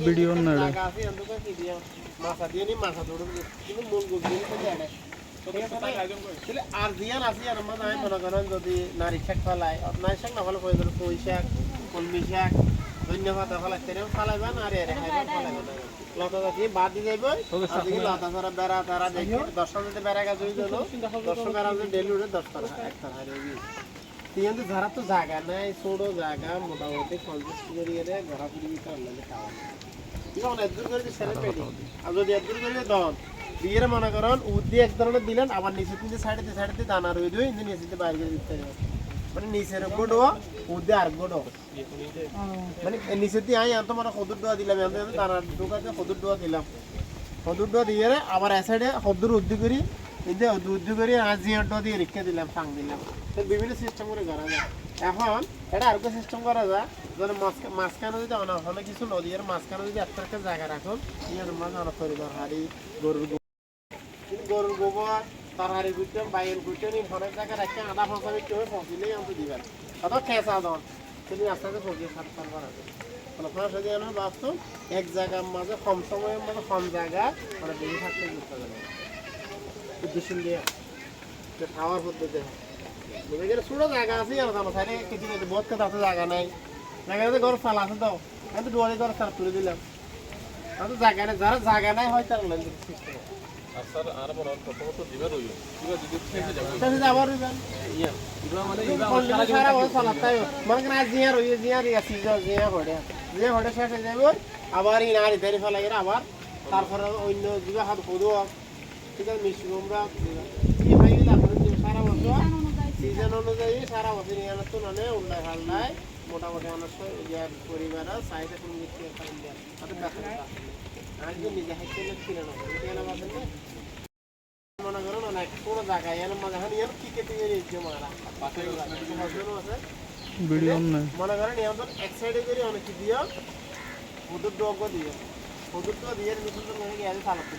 Video তো মাথা দিয়ে নি মাথা নারী শাক ফেলায় নারী শাক না ফেলে পড়ে ধরো শাক কলমি শাক ধন্যবাদ লতা বাদ দিয়ে যাইব লতা ধরা বেড়া তারা দেখি দশটা যদি বেড়া গাছ হয়ে গেল যদি ডেলি উঠে হারিয়ে গিয়েছে কিন্তু যারা তো জায়গা নাই ছোটো জায়গা মোটামুটি পঞ্চাশ করিয়ে ঘোরাফুরি করলে খাওয়া যদি একদূর করে দন বিয়ের মনে করেন উদ্দি এক ধরনের দিলেন আবার নিচে তিনটে সাইডে দিয়ে দিয়ে দানা রয়ে কিন্তু নিচে দিয়ে বাইরে করে দিতে মানে নিচের গোডো উদ্দি আর গোডো মানে নিচে দিয়ে আই আনতো মানে সদুর দোয়া দিলাম এত দানা ঢোকাতে সদুর দোয়া দিলাম। সদুর দোয়া দিয়ে আবার এ সাইডে সদুর উদ্দি করি কিন্তু উদ্দি করে আজ জিয়ার দিয়ে রেখে দিলাম সাং দিলাম বিভিন্ন সিস্টেম করে করা যায় এখন এটা আরেকটা সিস্টেম করা যায় যেন মাঝখা- মাঝখানে যদি অনেক অনেক কিছু নদী এর মাঝখানে যদি একটা একটা জায়গা রাখুন ইয়ার মাঝে অনেক পরিবার হাড়ি গরুর গরুর গোবর গুটে আধা আমি আস্তে আস্তে করা এক জায়গার মাঝে কম সময়ের মাঝে কম জায়গা মানে বেশি থাকতে উদ্দেশ্য দিয়ে যে খাওয়ার পদ্ধতি বুঝে গেলে ছোটো জায়গা আছে আর আমার সাইডে কিছু বহুত কথা আছে জায়গা নাই। জায়গা আছে ঘর ফালা আছে তো আমি তো ডোয়ারি ঘর সার তুলে দিলাম। আমি তো জায়গা নাই যারা জায়গা নাই হয় তারা লেন সিস্টেম আর স্যার আর মনে প্রথমত দিবে রইল। কিবা যদি শেষে যাবে। তাহলে যাবার রইবেন ইয়া এগুলো মানে কন্টিনিউ সারা বছর চালাতে মনে করেন আজ জিয়া জিয়া রিয়া সিজন জিয়া হড়ে জিয়া হড়ে শেষ হয়ে যাবে আবার দেরি তারপরে অন্য জিবা হাত হদু আছে মিষ্টি কুমড়া কি হয় গেলে আপনার সারা বছর সিজন অনুযায়ী সারা বছর ইয়ানোর তো মানে উল্লায় হাল্লায় মোটামুটি মানুষ ইয়ার পরিবার সাইডে কোনো মিষ্টি আমি তো নিজে হাইতে ছিল না কেন বাসেন না। মনে করুন অনেক কোনো জায়গায় এর মাঝে এখন কি কেটে গিয়ে মারা। আছে। ভিডিও মনে করেন এখন এক সাইডে করে অনেক দিও হুদুর ডগ দিও। হুদুর ডগ দিয়ে মিশন তো চালাতে